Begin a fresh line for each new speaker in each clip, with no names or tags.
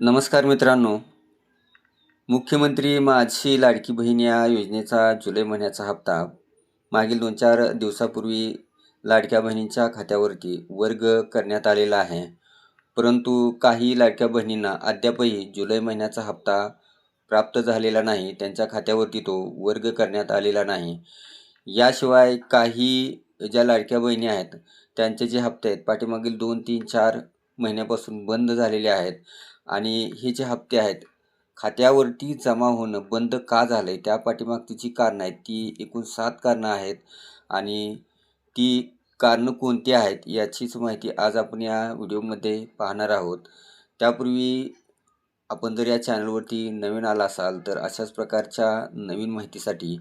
नमस्कार मित्रांनो. मुख्यमंत्री माझी लाडकी बहीण या योजनेचा जुलै महिन्याचा हप्ता मागील दोन चार दिवसापूर्वी लाडक्या बहिणींच्या खात्यावरती वर्ग करण्यात आलेला आहे. परंतु काही लाडक्या बहिणींना अद्यापही जुलै महिन्याचा हप्ता प्राप्त झालेला नाही. त्यांच्या खात्यावरती तो वर्ग करण्यात आलेला नाही. याशिवाय काही ज्या लाडक्या बहिणी आहेत त्यांचे जे हप्ते आहेत पाठीमागील दोन तीन चार महिन्यापासून बंद झालेले आहेत. आणि हे जे हप्ते आहेत खात्यावरती जमा होणं बंद का झालं आहे त्या पाठीमागची जी कारणं आहेत ती एकूण सात कारणं आहेत आणि ती कारणं कोणती आहेत याचीच माहिती आज आपण या व्हिडिओमध्ये पाहणार आहोत. त्यापूर्वी आपण जर या चॅनलवरती नवीन आला असाल तर अशाच प्रकारच्या नवीन माहितीसाठी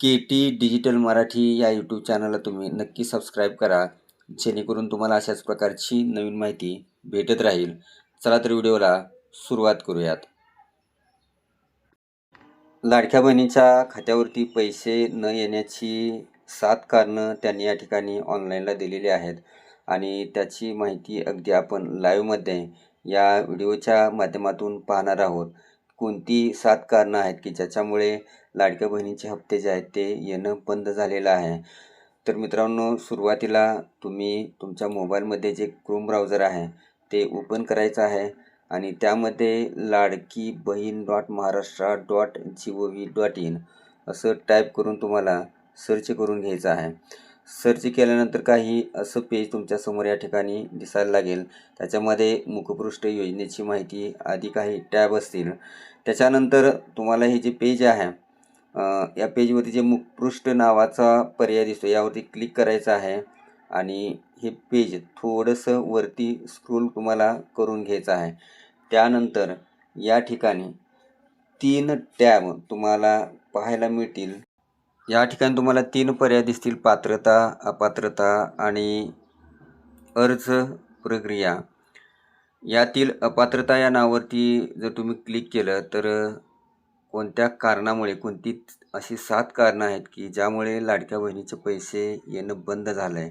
के टी डिजिटल मराठी या यूट्यूब चॅनलला तुम्ही नक्की सबस्क्राईब करा जेणेकरून तुम्हाला अशाच प्रकारची नवीन माहिती भेटत राहील. चला तर व्हिडिओला सुरुवात करूयात. लाडक्या बहिणीच्या खात्यावरती पैसे न येण्याची सात कारणं त्यांनी या ठिकाणी ऑनलाईनला दिलेली आहेत. आणि त्याची माहिती अगदी आपण लाईव्हमध्ये या व्हिडिओच्या माध्यमातून पाहणार आहोत. कोणती सात कारणं आहेत की ज्याच्यामुळे लाडक्या बहिणीचे हप्ते जे आहेत ते येणं बंद झालेलं आहे? तर मित्रांनो सुरुवातीला तुम्ही तुमच्या मोबाईलमध्ये जे क्रोम ब्राउझर आहे ते ओपन करायचं आहे. आणि त्यामध्ये Ladki Bahin dot Maharashtra dot G O V dot in असं टाईप करून तुम्हाला सर्च करून घ्यायचं आहे. सर्च केल्यानंतर काही असं पेज तुमच्यासमोर या ठिकाणी दिसायला लागेल. त्याच्यामध्ये मुखपृष्ठ योजनेची माहिती आधी काही टॅब असतील. त्याच्यानंतर तुम्हाला हे जे पेज आहे या पेजवरती जे मुखपृष्ठ नावाचा पर्याय दिसतो यावरती क्लिक करायचं आहे. आणि हे पेज थोडंसं वरती स्क्रोल तुम्हाला करून घ्यायचं आहे. त्यानंतर या ठिकाणी तीन टॅब तुम्हाला पाहायला मिळतील. या ठिकाणी तुम्हाला तीन पर्याय दिसतील. पात्रता अपात्रता आणि अर्ज प्रक्रिया. यातील अपात्रता या नावावरती जर तुम्ही क्लिक केलं तर कोणत्या कारणामुळे कोणती अशी सात कारणं आहेत की ज्यामुळे लाडक्या बहिणीचे पैसे येणं बंद झालं आहे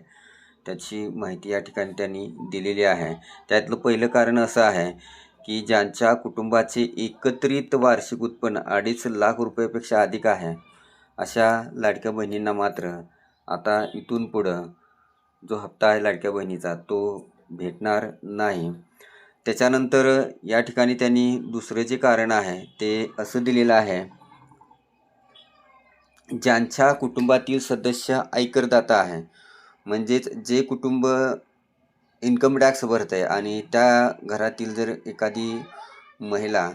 त्याची माहिती या ठिकाणी त्यांनी दिलेली आहे. त्यातलं पहिलं कारण असं आहे की ज्यांच्या कुटुंबाचे एकत्रित वार्षिक उत्पन्न अडीच लाख रुपयापेक्षा अधिक आहे अशा लाडक्या बहिणींना मात्र आता इथून पुढं जो हप्ता आहे लाडक्या बहिणीचा तो भेटणार नाही. त्याच्यानंतर या ठिकाणी त्यांनी दुसरं जे कारण आहे ते असं दिलेलं आहे ज्यांच्या कुटुंबातील सदस्य आयकरदाता आहे म्हणजेच जे कुटुंब इन्कम टॅक्स भरत आहे आणि त्या घरातील जर एखादी महिला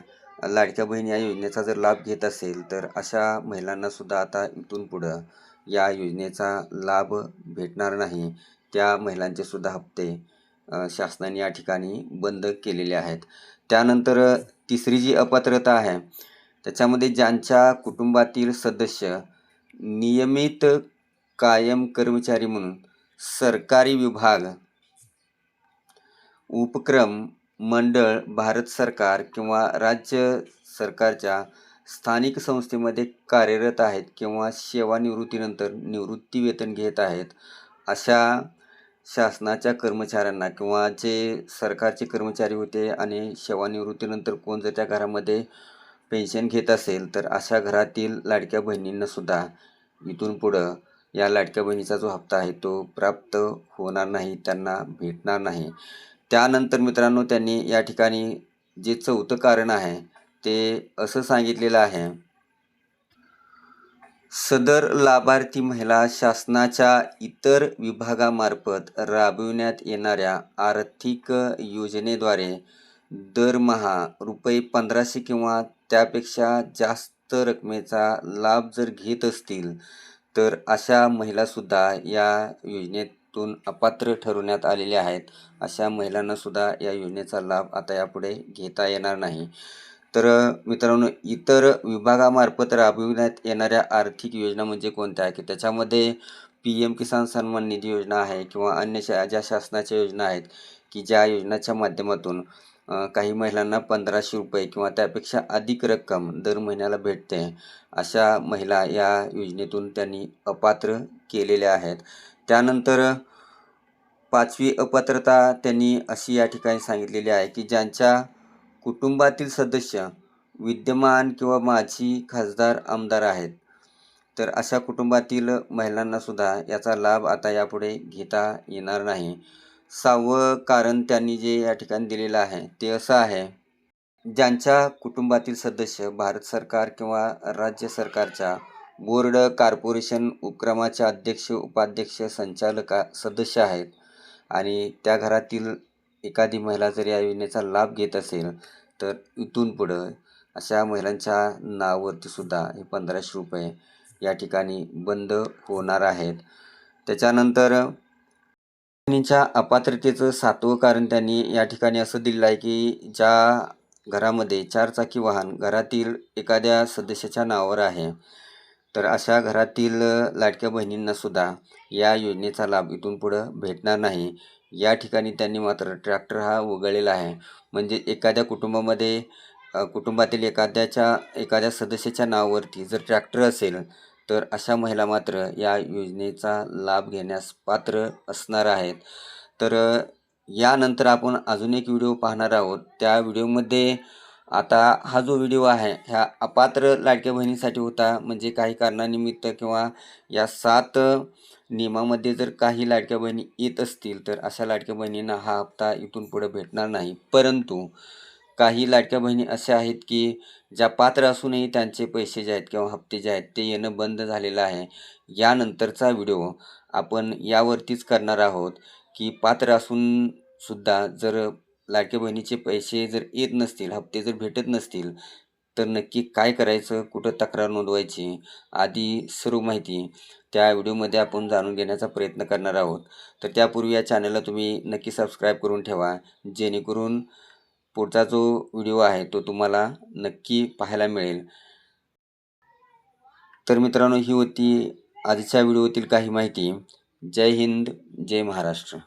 लाडक्या बहीण या योजनेचा जर लाभ घेत असेल तर अशा महिलांनासुद्धा आता इथून पुढं या योजनेचा लाभ भेटणार नाही. त्या महिलांचे सुद्धा हप्ते शासनाने या ठिकाणी बंद केलेले आहेत. त्यानंतर तिसरी जी अपात्रता आहे त्याच्यामध्ये ज्यांच्या कुटुंबातील सदस्य नियमित कायम कर्मचारी म्हणून सरकारी विभाग उपक्रम मंडळ भारत सरकार किंवा राज्य सरकारच्या स्थानिक संस्थेमध्ये कार्यरत आहेत किंवा सेवानिवृत्तीनंतर निवृत्ती वेतन घेत आहेत अशा शासनाच्या कर्मचाऱ्यांना किंवा जे सरकारचे कर्मचारी होते आणि सेवानिवृत्तीनंतर कोण जर त्या घरामध्ये पेन्शन घेत असेल तर अशा घरातील लाडक्या बहिणींनासुद्धा इथून पुढं या लाडक्या बहिणीचा जो हप्ता आहे तो प्राप्त होणार नाही त्यांना भेटणार नाही. त्यानंतर मित्रांनो त्यांनी या ठिकाणी जे चौथं कारण आहे ते असं सांगितलेलं आहे. सदर लाभार्थी महिला शासनाच्या इतर विभागामार्फत राबविण्यात येणाऱ्या आर्थिक योजनेद्वारे दरमहा रुपये पंधराशे किंवा त्यापेक्षा जास्त रकमेचा लाभ जर घेत असतील तर अशा महिलासुद्धा या योजनेतून अपात्र ठरवण्यात आलेल्या आहेत. अशा महिलांनासुद्धा या योजनेचा लाभ आता यापुढे घेता येणार नाही. तर मित्रांनो इतर विभागामार्फत राबविण्यात येणाऱ्या आर्थिक योजना म्हणजे कोणत्या की त्याच्यामध्ये पी एम किसान सन्मान निधी योजना आहे किंवा अन्य शा ज्या शासनाच्या योजना आहेत की ज्या योजनाच्या माध्यमातून काही महिलांना पंधराशे रुपये किंवा त्यापेक्षा अधिक रक्कम दर महिन्याला भेटते. अशा महिला या योजनेतून त्यांनी अपात्र केलेल्या आहेत. त्यानंतर पाचवी अपात्रता त्यांनी अशी या ठिकाणी सांगितलेली आहे की ज्यांच्या कुटुंबातील सदस्य विद्यमान किंवा माजी खासदार आमदार आहेत तर अशा कुटुंबातील महिलांनासुद्धा याचा लाभ आता यापुढे घेता येणार नाही. सहावं कारण त्यांनी जे या ठिकाणी दिलेलं आहे ते असं आहे. ज्यांच्या कुटुंबातील सदस्य भारत सरकार किंवा राज्य सरकारच्या बोर्ड कॉर्पोरेशन उपक्रमाचे अध्यक्ष उपाध्यक्ष संचालका सदस्य आहेत आणि त्या घरातील एखादी महिला जर या योजनेचा लाभ घेत असेल तर इथून पुढं अशा महिलांच्या नावावरती सुद्धा हे पंधराशे रुपये या ठिकाणी बंद होणार आहेत. त्याच्यानंतर बहिणीच्या अपात्रतेचं सातवं कारण त्यांनी या ठिकाणी असं दिलेलं आहे की ज्या घरामध्ये चारचाकी वाहन घरातील एखाद्या सदस्याच्या नावावर आहे तर अशा घरातील लाडक्या बहिणींना सुद्धा या योजनेचा लाभ इथून पुढं भेटणार नाही. या ठिकाणी त्यांनी मात्र ट्रॅक्टर हा वगळलेला आहे. म्हणजे एखाद्या कुटुंबामध्ये कुटुंबातील एखाद्याच्या एखाद्या सदस्याच्या नावावरती जर ट्रॅक्टर असेल तर अशा महिला मात्र या योजनेचा लाभ घेण्यास पात्र असणार आहेत. तर यानंतर आपण अजून एक व्हिडिओ पाहणार आहोत. त्या व्हिडिओमध्ये आता हा जो व्हिडिओ आहे ह्या अपात्र लाडक्या बहिणीसाठी होता. म्हणजे काही कारणानिमित्त किंवा या सात नियमामध्ये जर काही लाडक्या बहिणी येत असतील तर अशा लाडक्या बहिणींना हा हप्ता इथून पुढे भेटणार नाही. परंतु काही लाडक्या बहिणी अशा आहेत की ज्या पात्र असूनही त्यांचे पैसे जे आहेत किंवा हप्ते जे आहेत ते येणं बंद झालेलं आहे. यानंतरचा व्हिडिओ आपण यावरतीच करणार आहोत की पात्र असून सुद्धा जर लाडक्या बहिणीचे पैसे जर येत नसतील हप्ते जर भेटत नसतील तर नक्की काय करायचं कुठं तक्रार नोंदवायची आदी सर्व माहिती त्या व्हिडिओमध्ये आपण जाणून घेण्याचा प्रयत्न करणार आहोत. तर त्यापूर्वी या चॅनलला तुम्ही नक्की सबस्क्राईब करून ठेवा जेणेकरून पुढचा जो व्हिडिओ आहे तो तुम्हाला नक्की पाहायला मिळेल. तर मित्रांनो ही होती आजच्या व्हिडिओतील काही माहिती. जय हिंद जय महाराष्ट्र.